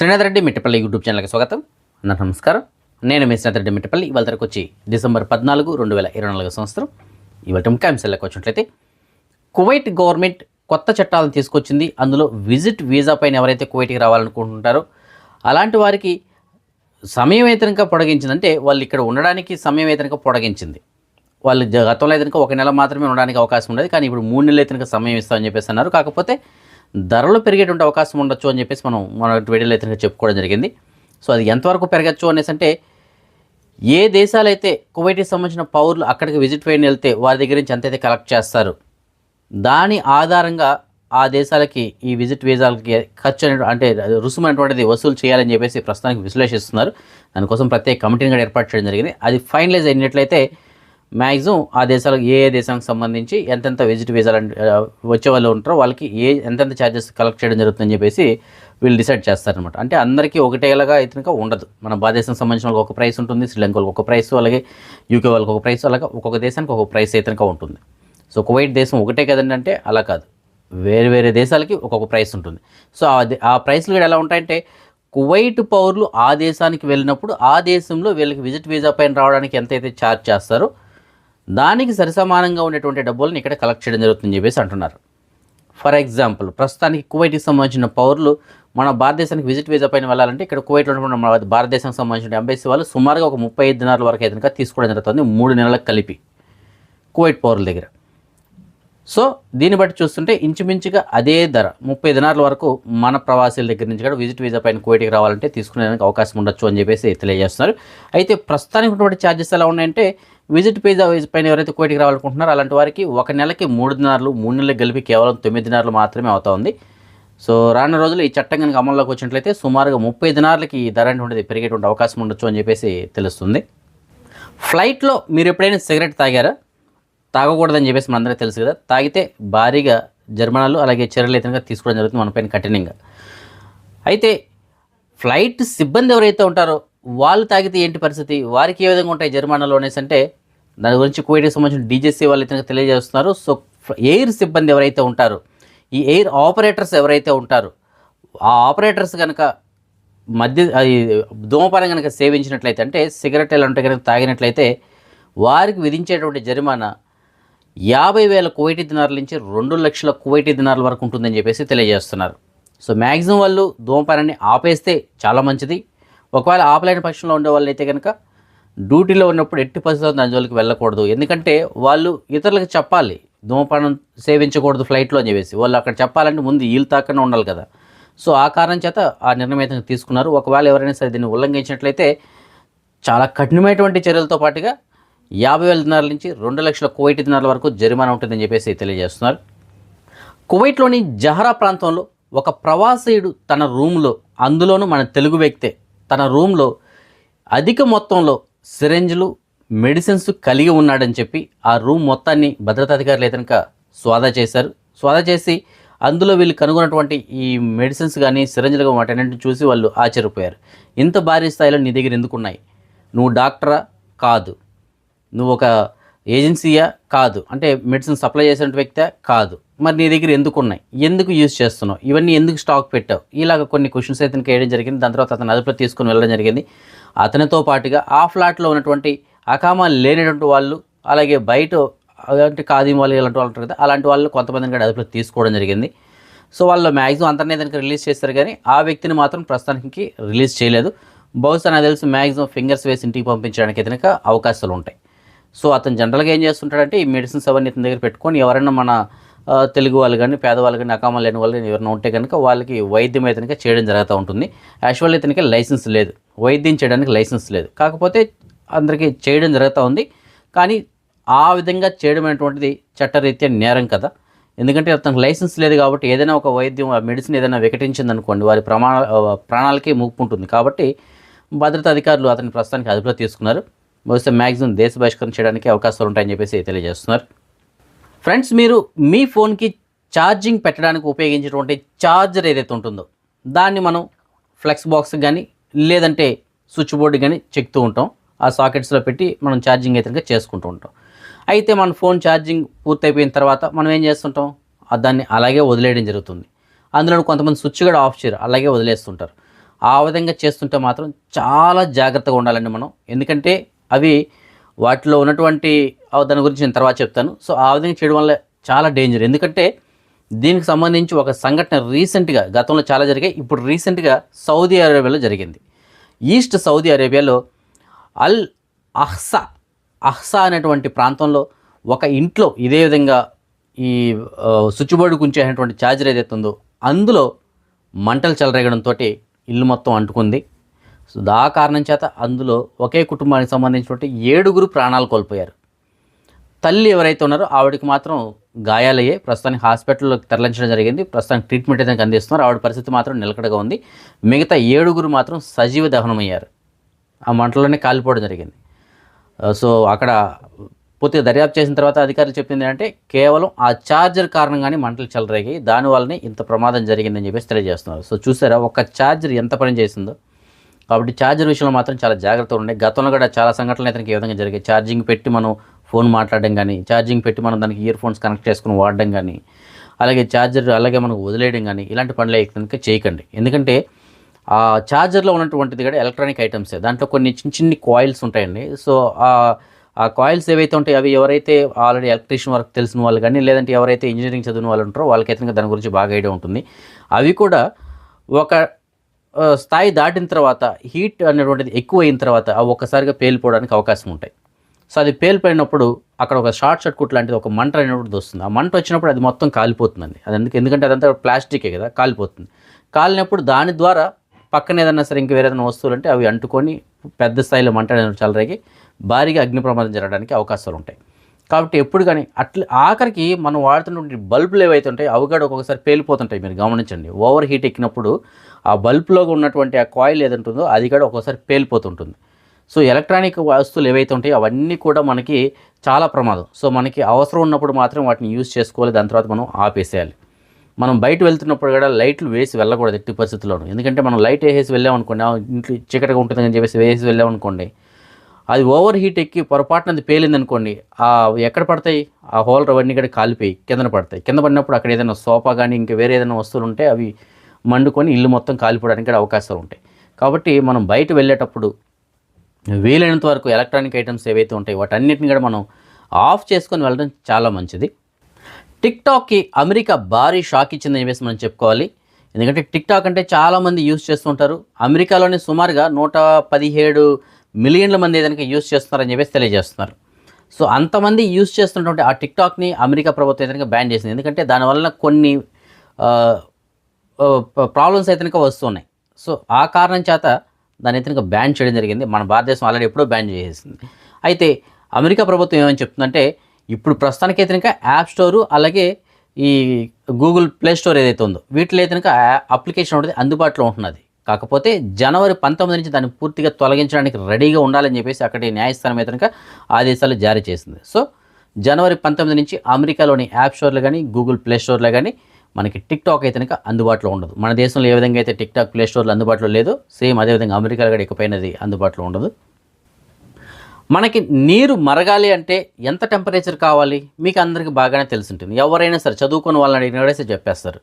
Srinath Reddy Mittapalli YouTube ఛానల్కి స్వాగతం. అందరూ నమస్కారం. నేను మీ శ్రీనాథ్ రెడ్డి మిట్టపల్లి. ఇవాళ తరకు వచ్చి డిసెంబర్ పద్నాలుగు రెండు వేల ఇరవై నాలుగు సంవత్సరం. ఇవాళ ముఖ్యాంశాలకు వచ్చినట్లయితే కువైట్ గవర్నమెంట్ కొత్త చట్టాలను తీసుకొచ్చింది. అందులో విజిట్ వీసా పైన ఎవరైతే కువైట్కి రావాలనుకుంటుంటారో అలాంటి వారికి సమయం వేతనంగా పొడగించిందంటే వాళ్ళు ఇక్కడ ఉండడానికి సమయం వేతనంగా పొడగించింది. వాళ్ళు గతంలో అయితే ఒక నెల మాత్రమే ఉండడానికి అవకాశం ఉండేది. కానీ ఇప్పుడు మూడు నెలలు అయితే సమయం ఇస్తామని చెప్పేసి అన్నారు. కాకపోతే ధరలు పెరిగేటువంటి అవకాశం ఉండొచ్చు అని చెప్పేసి మనం మన వీడియోలో అయితే చెప్పుకోవడం జరిగింది. సో అది ఎంతవరకు పెరగచ్చు అనేసి అంటే ఏ దేశాలైతే కువైట్కి సంబంధించిన పౌరులు అక్కడికి విజిట్ వేయని వెళ్తే వారి దగ్గర నుంచి ఎంతైతే కలెక్ట్ చేస్తారు దాని ఆధారంగా ఆ దేశాలకి ఈ విజిట్ వీసాలకి ఖర్చు అంటే రుసుము అనేటువంటిది వసూలు చేయాలని చెప్పేసి ప్రస్తుతానికి విశ్లేషిస్తున్నారు. దానికోసం ప్రత్యేక కమిటీని కూడా ఏర్పాటు చేయడం జరిగింది. అది ఫైనలైజ్ అయినట్లయితే మ్యాక్సిమం ఆ దేశాలకు ఏ ఏ దేశానికి సంబంధించి ఎంతెంత విజిట్ వీసాలు అంటే, వచ్చే వాళ్ళు ఉంటారో వాళ్ళకి ఏ ఎంతెంత ఛార్జెస్ కలెక్ట్ చేయడం జరుగుతుందని చెప్పేసి వీళ్ళు డిసైడ్ చేస్తారనమాట అంటే అందరికీ ఒకటేలాగా అయితే ఉండదు. మన భారతదేశం సంబంధించిన వాళ్ళకి ఒక ప్రైస్ ఉంటుంది శ్రీలంక వాళ్ళకి ఒక ప్రైస్ అలాగే యూకే వాళ్ళకి ఒక ప్రైస్ అలాగే ఒక్కొక్క దేశానికి ఒక ప్రైస్ అయితే ఉంటుంది. సో కువైట్ దేశం ఒకటే కదండి అంటే అలా కాదు. వేరే వేరే దేశాలకి ఒక్కొక్క ప్రైస్ ఉంటుంది. సో ఆ ఆ ప్రైస్లు కూడా ఎలా ఉంటాయంటే కువైట్ పౌరులు ఆ దేశానికి వెళ్ళినప్పుడు ఆ దేశంలో వీళ్ళకి విజిట్ వీసా పైన రావడానికి ఎంతైతే ఛార్జ్ చేస్తారో దానికి సరిసమానంగా ఉండేటువంటి డబ్బులను ఇక్కడ కలెక్ట్ చేయడం జరుగుతుందని చెప్పేసి అంటున్నారు. ఫర్ ఎగ్జాంపుల్ ప్రస్తుతానికి కువైట్కి సంబంధించిన పౌరులు మన భారతదేశానికి విజిట్ వీసా పైన వెళ్ళాలంటే ఇక్కడ కువైట్లో ఉన్నటువంటి మన భారతదేశానికి సంబంధించిన ఎంబసీ వాళ్ళు సుమారుగా ఒక ముప్పై ఐదు దినాల వరకు అయితే తీసుకోవడం జరుగుతుంది మూడు నెలలకు కలిపి కువైట్ పౌరుల దగ్గర. సో దీన్ని బట్టి చూస్తుంటే ఇంచుమించుగా అదే ధర ముప్పై దినాల వరకు మన ప్రవాసీల దగ్గర నుంచి కూడా విజిట్ వీసా పైన కువైట్కి రావాలంటే తీసుకునేందుకు అవకాశం ఉండొచ్చు అని చెప్పేసి తెలియజేస్తున్నారు. అయితే ప్రస్తుతానికి ఉన్నటువంటి ఛార్జెస్ ఎలా ఉన్నాయంటే విజిట్ పేజ్ పైన ఎవరైతే కోటికి రావాలనుకుంటున్నారో అలాంటి వారికి ఒక నెలకి మూడు మూడు నెలలకు కలిపి కేవలం తొమ్మిది మాత్రమే అవుతుంది సో రానున్న రోజులు ఈ చట్టం కనుక అమల్లోకి వచ్చినట్లయితే సుమారుగా ముప్పై దినార్లకి ఈ ధర అనేటువంటిది పెరిగేటువంటి అవకాశం ఉండొచ్చు అని చెప్పేసి తెలుస్తుంది. ఫ్లైట్లో మీరు ఎప్పుడైనా సిగరెట్ తాగారా? తాగకూడదని చెప్పేసి మనందరికీ తెలుసు కదా. తాగితే భారీగా జరిమానాలు అలాగే చర్యలు అయితే తీసుకోవడం జరుగుతుంది మనపైన కఠినంగా. అయితే ఫ్లైట్ సిబ్బంది ఎవరైతే ఉంటారో వాళ్ళు తాగితే ఏంటి పరిస్థితి? వారికి ఏ విధంగా ఉంటాయి జరిమానాలు అనేసి అంటే దాని గురించి కువైట్కి సంబంధించిన డీజేసీ వాళ్ళు అయితే తెలియజేస్తున్నారు. సో ఎయిర్ సిబ్బంది ఎవరైతే ఉంటారో ఈ ఎయిర్ ఆపరేటర్స్ ఎవరైతే ఉంటారో ఆ ఆపరేటర్స్ కనుక మధ్య ధూమపానం కనుక సేవించినట్లయితే అంటే సిగరెట్ అంటే కనుక తాగినట్లయితే వారికి విధించేటువంటి జరిమానా యాభై వేల కువైటీ దినార్ల నుంచి రెండు లక్షల కువైటీ దినార్ల వరకు ఉంటుందని చెప్పేసి తెలియజేస్తున్నారు. సో మ్యాక్సిమం వాళ్ళు ధూమపానాన్ని ఆపేస్తే చాలా మంచిది. ఒకవేళ ఆపలేని పక్షంలో ఉండే వాళ్ళు అయితే కనుక డ్యూటీలో ఉన్నప్పుడు ఎట్టి పరిస్థితుల్లో దాని జోలికి వెళ్ళకూడదు. ఎందుకంటే వాళ్ళు ఇతరులకు చెప్పాలి. ధూమపానం సేవించకూడదు ఫ్లైట్లో అని చెప్పేసి. వాళ్ళు అక్కడ చెప్పాలంటే ముందు వీళ్ళు తాకనే ఉండాలి కదా. సో ఆ కారణం చేత ఆ నిర్ణయం తీసుకున్నారు. ఒకవేళ ఎవరైనా సరే దీన్ని ఉల్లంఘించినట్లయితే చాలా కఠినమైనటువంటి చర్యలతో పాటుగా యాభై వేల దినాల నుంచి రెండు లక్షల కువైట్ దినాల వరకు జరిమానా ఉంటుందని చెప్పేసి తెలియజేస్తున్నారు. కువైట్లోని జహరా ప్రాంతంలో ఒక ప్రవాసీయుడు తన రూమ్లో అందులోనూ మన తెలుగు వ్యక్తే తన రూమ్లో అధిక మొత్తంలో సిరెంజ్లు మెడిసిన్స్ కలిగి ఉన్నాడని చెప్పి ఆ రూమ్ మొత్తాన్ని భద్రతా అధికారులు కనుక స్వాదా చేశారు. స్వాదా చేసి అందులో వీళ్ళు కనుగొన్నటువంటి ఈ మెడిసిన్స్ కానీ సిరంజ్లు కానీ వాటన్నింటిని చూసి వాళ్ళు ఆశ్చర్యపోయారు. ఇంత భారీ స్థాయిలో నీ దగ్గర ఎందుకు ఉన్నాయి? నువ్వు డాక్టరా? కాదు. నువ్వు ఒక ఏజెన్సీయా? కాదు. అంటే మెడిసిన్ సప్లై చేసిన వ్యక్తే కాదు. మరి నీ దగ్గర ఎందుకు ఉన్నాయి? ఎందుకు యూజ్ చేస్తున్నావు? ఇవన్నీ ఎందుకు స్టాక్ పెట్టావు? ఇలాగ కొన్ని క్వశ్చన్స్ అయితే వేయడం జరిగింది. దాని తర్వాత అతను అదుపులో తీసుకుని వెళ్ళడం జరిగింది. అతనితో పాటుగా ఆ ఫ్లాట్లో ఉన్నటువంటి అకామా లేనటువంటి వాళ్ళు అలాగే బయట అలాంటి కాదీం వాళ్ళు ఇలాంటి వాళ్ళు ఉంటారు కదా అలాంటి వాళ్ళు కొంతమందిని కూడా అదుపులో తీసుకోవడం జరిగింది. సో వాళ్ళు మ్యాక్సిమం అంతనే దానికి రిలీజ్ చేస్తారు కానీ ఆ వ్యక్తిని మాత్రం ప్రస్తుతానికి రిలీజ్ చేయలేదు. బహుశా నాకు తెలిసి మ్యాక్సిమం ఫింగర్స్ వేసి ఇంటికి పంపించడానికి అయితే కనుక అవకాశాలు ఉంటాయి. సో అతను జనరల్గా ఏం చేస్తుంటాడంటే ఈ మెడిసిన్స్ అవన్నీ ఇతని దగ్గర పెట్టుకొని ఎవరైనా మన తెలుగు వాళ్ళు కానీ పేదవాళ్ళు కానీ అకామా లేని వాళ్ళు కానీ ఎవరైనా ఉంటే కనుక వాళ్ళకి వైద్యం అయితే చేయడం జరుగుతూ ఉంటుంది. యాక్చువల్ ఇతనికి లైసెన్స్ లేదు. వైద్యం చేయడానికి లైసెన్స్ లేదు. కాకపోతే అందరికీ చేయడం జరుగుతూ ఉంది. కానీ ఆ విధంగా చేయడం అనేటువంటిది చట్టరీత్యా నేరం కదా. ఎందుకంటే అతనికి లైసెన్స్ లేదు కాబట్టి ఏదైనా ఒక వైద్యం ఆ మెడిసిన్ ఏదైనా వికటించింది అనుకోండి వారి ప్రమాణ ప్రాణాలకే ముప్పు ఉంటుంది. కాబట్టి భద్రతా అధికారులు అతని ప్రస్తుతానికి అదుపులో తీసుకున్నారు. బహుశా మ్యాక్సిమం దేశ బహిష్కరణ చేయడానికి అవకాశాలు ఉంటాయని చెప్పేసి తెలియజేస్తున్నారు. ఫ్రెండ్స్ మీరు మీ ఫోన్కి ఛార్జింగ్ పెట్టడానికి ఉపయోగించేటువంటి ఛార్జర్ ఏదైతే ఉంటుందో దాన్ని మనం ఫ్లెక్స్ బాక్స్ కానీ లేదంటే స్విచ్ బోర్డు కానీ చెక్తూ ఉంటాం. ఆ సాకెట్స్లో పెట్టి మనం ఛార్జింగ్ అయితే చేసుకుంటూ ఉంటాం. అయితే మన ఫోన్ ఛార్జింగ్ పూర్తయిపోయిన తర్వాత మనం ఏం చేస్తుంటాం? దాన్ని అలాగే వదిలేయడం జరుగుతుంది. అందులో కొంతమంది స్విచ్ కూడా ఆఫ్ చేయరు అలాగే వదిలేస్తుంటారు. ఆ విధంగా చేస్తుంటే మాత్రం చాలా జాగ్రత్తగా ఉండాలండి మనం. ఎందుకంటే అవి వాటిలో ఉన్నటువంటి దాని గురించి నేను తర్వాత చెప్తాను. సో ఆ విధంగా చేయడం వల్ల చాలా డేంజర్. ఎందుకంటే దీనికి సంబంధించి ఒక సంఘటన రీసెంట్గా గతంలో చాలా జరిగాయి. ఇప్పుడు రీసెంట్గా సౌదీ అరేబియాలో జరిగింది. ఈస్ట్ సౌదీ అరేబియాలో అల్ అహ్సా అహ్సా అనేటువంటి ప్రాంతంలో ఒక ఇంట్లో ఇదే విధంగా ఈ స్విచ్ బోర్డు ఉంచేటువంటి ఛార్జర్ ఏదైతే ఉందో అందులో మంటలు చెలరేగడంతో ఇల్లు మొత్తం అంటుకుంది. సో ఆ కారణం చేత అందులో ఒకే కుటుంబానికి సంబంధించినటువంటి ఏడుగురు ప్రాణాలు కోల్పోయారు. తల్లి ఎవరైతే ఉన్నారో ఆవిడకి మాత్రం గాయాలయ్యాయి. ప్రస్తుతానికి హాస్పిటల్లోకి తరలించడం జరిగింది. ప్రస్తుతానికి ట్రీట్మెంట్ అయితే అందిస్తున్నారు. ఆవిడ పరిస్థితి మాత్రం నిలకడగా ఉంది. మిగతా ఏడుగురు మాత్రం సజీవ దహనమయ్యారు. ఆ మంటలోనే కాలిపోవడం జరిగింది. సో అక్కడ పూర్తిగా దర్యాప్తు చేసిన తర్వాత అధికారులు చెప్పింది ఏంటంటే కేవలం ఆ ఛార్జర్ కారణంగానే మంటలు చెలరేగాయి. దానివల్లనే ఇంత ప్రమాదం జరిగిందని చెప్పేసి తెలియజేస్తున్నారు. సో చూసారా ఒక ఛార్జర్ ఎంత పని చేసిందో. కాబట్టి ఛార్జర్ విషయంలో మాత్రం చాలా జాగ్రత్తగా ఉండే గతంలో కూడా చాలా సంఘటనలు అయితే ఈ విధంగా జరిగాయి. ఛార్జింగ్ పెట్టి మనం ఫోన్ మాట్లాడడం కానీ ఛార్జింగ్ పెట్టి మనం దానికి ఇయర్ ఫోన్స్ కనెక్ట్ చేసుకుని వాడడం కానీ అలాగే ఛార్జర్ అలాగే మనకు వదిలేయడం కానీ ఇలాంటి పనులు కనుక చేయకండి. ఎందుకంటే ఆ ఛార్జర్లో ఉన్నటువంటిది కూడా ఎలక్ట్రానిక్ ఐటమ్సే దాంట్లో కొన్ని చిన్న చిన్ని కాయిల్స్ ఉంటాయండి. సో ఆ కాయిల్స్ ఏవైతే ఉంటాయి అవి ఎవరైతే ఆల్రెడీ ఎలక్ట్రీషియన్ వర్క్ తెలిసిన వాళ్ళు కానీ లేదంటే ఎవరైతే ఇంజనీరింగ్ చదివిన వాళ్ళు ఉంటారో వాళ్ళకైతే దాని గురించి బాగా ఐడియా ఉంటుంది. అవి కూడా ఒక స్థాయి దాటిన తర్వాత హీట్ అనేటువంటిది ఎక్కువ అయిన తర్వాత అవి ఒక్కసారిగా పేలిపోవడానికి అవకాశం ఉంటాయి. సో అది పేలిపోయినప్పుడు అక్కడ ఒక షార్ట్ సర్క్యూట్ లాంటిది ఒక మంట అనేటువంటిది వస్తుంది. ఆ మంట వచ్చినప్పుడు అది మొత్తం కాలిపోతుందండి. అది ఎందుకు ఎందుకంటే అదంతా ప్లాస్టికే కదా కాలిపోతుంది. కాలినప్పుడు దాని ద్వారా పక్కన ఏదైనా సరే ఇంక వేరే ఏదైనా వస్తువులు అంటే అవి అంటుకొని పెద్ద స్థాయిలో మంట అనేది చెలరేగి భారీగా అగ్ని ప్రమాదం జరగడానికి అవకాశాలు ఉంటాయి. కాబట్టి ఎప్పుడు కానీ అట్లా ఆఖరికి మనం వాడుతున్నటువంటి బల్బులు ఏవైతే ఉంటాయో అవి కూడా ఒక్కొక్కసారి పేలిపోతుంటాయి. మీరు గమనించండి. ఓవర్ హీట్ ఎక్కినప్పుడు ఆ బల్బ్లో ఉన్నటువంటి ఆ కాయిల్ ఏదంటుందో అది కూడా ఒక్కోసారి పేలిపోతుంటుంది. సో ఎలక్ట్రానిక్ వస్తువులు ఏవైతే ఉంటాయో అవన్నీ కూడా మనకి చాలా ప్రమాదం. సో మనకి అవసరం ఉన్నప్పుడు మాత్రం వాటిని యూజ్ చేసుకోవాలి. దాని తర్వాత మనం ఆపేసేయాలి. మనం బయట వెళ్తున్నప్పుడు కూడా లైట్లు వేసి వెళ్ళకూడదు ఎట్టి పరిస్థితుల్లోనూ. ఎందుకంటే మనం లైట్ వేసేసి వెళ్ళామనుకోండి ఇంట్లో చీకటిగా ఉంటుందని చెప్పేసి వేసి వెళ్ళామనుకోండి అది ఓవర్ హీట్ ఎక్కి పొరపాటున అది పేలింది అనుకోండి ఆ ఎక్కడ పడతాయి? ఆ హోల్ అవన్నీ కూడా కాలిపోయి కిందన పడతాయి. కింద పడినప్పుడు అక్కడ ఏదైనా సోఫా కానీ ఇంకా వేరే ఏదైనా వస్తువులు ఉంటే అవి మండుకొని ఇల్లు మొత్తం కాలిపోవడానికి కూడా అవకాశాలు ఉంటాయి. కాబట్టి మనం బయట వెళ్ళేటప్పుడు వీలైనంత వరకు ఎలక్ట్రానిక్ ఐటమ్స్ ఏవైతే ఉంటాయో వాటన్నిటిని కూడా మనం ఆఫ్ చేసుకొని వెళ్ళడం చాలా మంచిది. టిక్టాక్కి అమెరికా భారీ షాక్ ఇచ్చిందని చెప్పేసి మనం చెప్పుకోవాలి. ఎందుకంటే టిక్టాక్ అంటే చాలామంది యూజ్ చేస్తుంటారు అమెరికాలోనే సుమారుగా నూట పదిహేడు మిలియన్ల మంది ఏదైనా యూజ్ చేస్తున్నారని చెప్పేసి తెలియజేస్తున్నారు. సో అంతమంది యూజ్ చేస్తున్నటువంటి ఆ టిక్టాక్ని అమెరికా ప్రభుత్వం ఏదైనా బ్యాన్ చేసింది. ఎందుకంటే దానివల్ల కొన్ని ప్రాబ్లమ్స్ అయితే వస్తున్నాయి. సో ఆ కారణం చేత దాని అయితే బ్యాన్ చేయడం జరిగింది. మన భారతదేశం ఆల్రెడీ ఎప్పుడో బ్యాన్ చేసేసింది. అయితే అమెరికా ప్రభుత్వం ఏమని చెప్తుందంటే ఇప్పుడు ప్రస్తుతానికి అయితే యాప్ స్టోరు అలాగే ఈ గూగుల్ ప్లే స్టోర్ ఏదైతే ఉందో వీటిలో అయితే అప్లికేషన్ ఉంటుంది అందుబాటులో ఉంటున్నది. కాకపోతే జనవరి పంతొమ్మిది నుంచి దాన్ని పూర్తిగా తొలగించడానికి రెడీగా ఉండాలని చెప్పేసి అక్కడి న్యాయస్థానం అయితే కనుక ఆదేశాలు జారీ చేసింది. సో జనవరి పంతొమ్మిది నుంచి అమెరికాలోని యాప్ స్టోర్లు కానీ గూగుల్ ప్లే స్టోర్లో కానీ మనకి టిక్ టాక్ అయితే కనుక అందుబాటులో ఉండదు. మన దేశంలో ఏ విధంగా అయితే టిక్ టాక్ ప్లే స్టోర్లు అందుబాటులో లేదు సేమ్ అదేవిధంగా అమెరికాలో కూడా ఎక్కువైనది అందుబాటులో ఉండదు. మనకి నీరు మరగాలి అంటే ఎంత టెంపరేచర్ కావాలి? మీకు అందరికీ బాగానే తెలిసి ఉంటుంది. ఎవరైనా సరే చదువుకున్న వాళ్ళని అడిగిన కూడా చెప్పేస్తారు.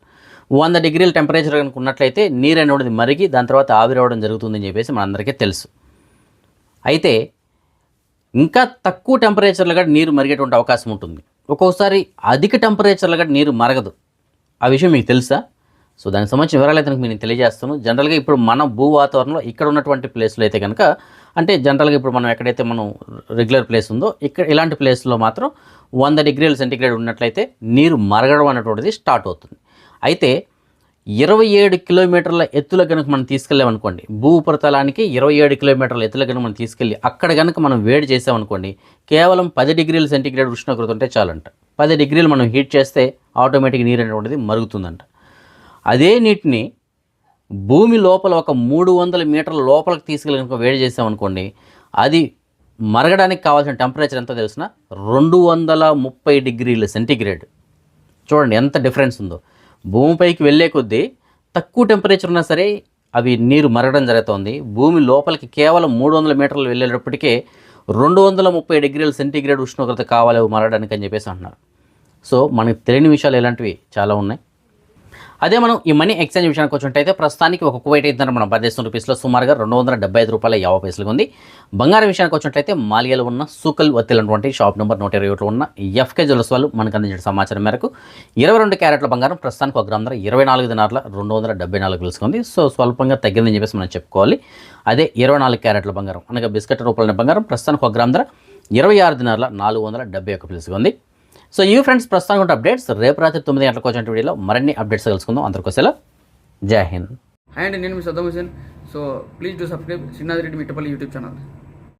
వంద డిగ్రీల టెంపరేచర్ కనుక ఉన్నట్లయితే నీరు అనేది మరిగి దాని తర్వాత ఆవిరవడం జరుగుతుందని చెప్పేసి మనందరికీ తెలుసు. అయితే ఇంకా తక్కువ టెంపరేచర్లో కూడా నీరు మరిగేటువంటి అవకాశం ఉంటుంది. ఒక్కొక్కసారి అధిక టెంపరేచర్లో కూడా నీరు మరగదు. ఆ విషయం మీకు తెలుసా? సో దానికి సంబంధించిన వివరాలు అయితే మీకు నేను తెలియజేస్తాను. జనరల్గా ఇప్పుడు మన భూ వాతావరణంలో ఇక్కడ ఉన్నటువంటి ప్లేస్లో అయితే కనుక అంటే జనరల్గా ఇప్పుడు మనం ఎక్కడైతే మనం రెగ్యులర్ ప్లేస్ ఉందో ఇక్కడ ఇలాంటి ప్లేస్లో మాత్రం వంద డిగ్రీల సెంటిగ్రేడ్ ఉన్నట్లయితే నీరు మరగడం అనేటువంటిది స్టార్ట్ అవుతుంది. అయితే ఇరవై ఏడు కిలోమీటర్ల ఎత్తులో కనుక మనం తీసుకెళ్ళామనుకోండి భూ ఉపరితలానికి ఇరవై ఏడు కిలోమీటర్ల ఎత్తులో కనుక మనం తీసుకెళ్ళి అక్కడ కనుక మనం వేడి చేసామనుకోండి కేవలం పది డిగ్రీల సెంటిగ్రేడ్ ఉష్ణోగ్రత ఉంటే చాలంట. పది డిగ్రీలు మనం హీట్ చేస్తే ఆటోమేటిక్ నీరు అనేటువంటిది మరుగుతుందంట. అదే నీటిని భూమి లోపల ఒక మూడు వందల మీటర్ల లోపలికి తీసుకెళ్ళి కనుక వేడి చేసామనుకోండి అది మరగడానికి కావాల్సిన టెంపరేచర్ ఎంత తెలిసిన? రెండు వందల ముప్పై డిగ్రీల సెంటిగ్రేడ్. చూడండి ఎంత డిఫరెన్స్ ఉందో. భూమిపైకి వెళ్ళే కొద్దీ తక్కువ టెంపరేచర్ ఉన్నా సరే అవి నీరు మరగడం జరుగుతుంది. భూమి లోపలికి కేవలం మూడు వందల మీటర్లు వెళ్ళేటప్పటికే రెండు వందల ముప్పై డిగ్రీల సెంటీగ్రేడ్ ఉష్ణోగ్రత కావాలి అవి మరగడానికి అని చెప్పేసి అంటున్నారు. సో మనకు తెలియని విషయాలు ఇలాంటివి చాలా ఉన్నాయి. అదే మనం ఈ మనీ ఎక్స్చేంజ్ విషయానికి వచ్చినట్టయితే ప్రస్తుతానికి ఒక కువైట్ అయితే మన పదిహేను రూపీస్లో సుమారుగా రెండు వందల డెబ్బై ఐదు రూపాయల యాభై పైసలుగా ఉంది. బంగారం విషయానికి వచ్చినట్లయితే మాలియాలో ఉన్న సూకల్ వత్తిలటువంటి షాప్ నెంబర్ నూట ఇరవై ఒకటిలో ఉన్న ఎఫ్కే జ్యువెల్స్ వాళ్ళు మనకు అందించిన సమాచారం మేరకు ఇరవై రెండు క్యారెట్ల బంగారం ప్రస్తుతానికి ఒక గ్రామ ధర ఇరవై నాలుగు దినార్ల రెండు వందల డెబ్బై నాలుగు పిలుసుకుంది సో స్వల్పంగా తగ్గిందని చెప్పేసి మనం చెప్పుకోవాలి. అదే ఇరవై నాలుగు క్యారెట్ల బంగారం అనగా బిస్కెట్ రూపాయల బంగారం ప్రస్తుతానికి ఒక గ్రామ ధర ఇరవై ఆరు దినార్ల నాలుగు వందల డెబ్బై ఒక పిలుసుకుంది సో ఈ ఫ్రెండ్స్ ప్రస్తుతానికి ఉంటే అప్డేట్స్ రేపు రాత్రి తొమ్మిది గంటలకు వచ్చిన వీడియోలో మరిన్ని అప్డేట్స్ తెలుసుకుందాం. అందరికోసం జై హింద్. హాయ్ అండి నేను మీ Saddam Hussain so please do subscribe Srinath Reddy Mittapalli YouTube channel.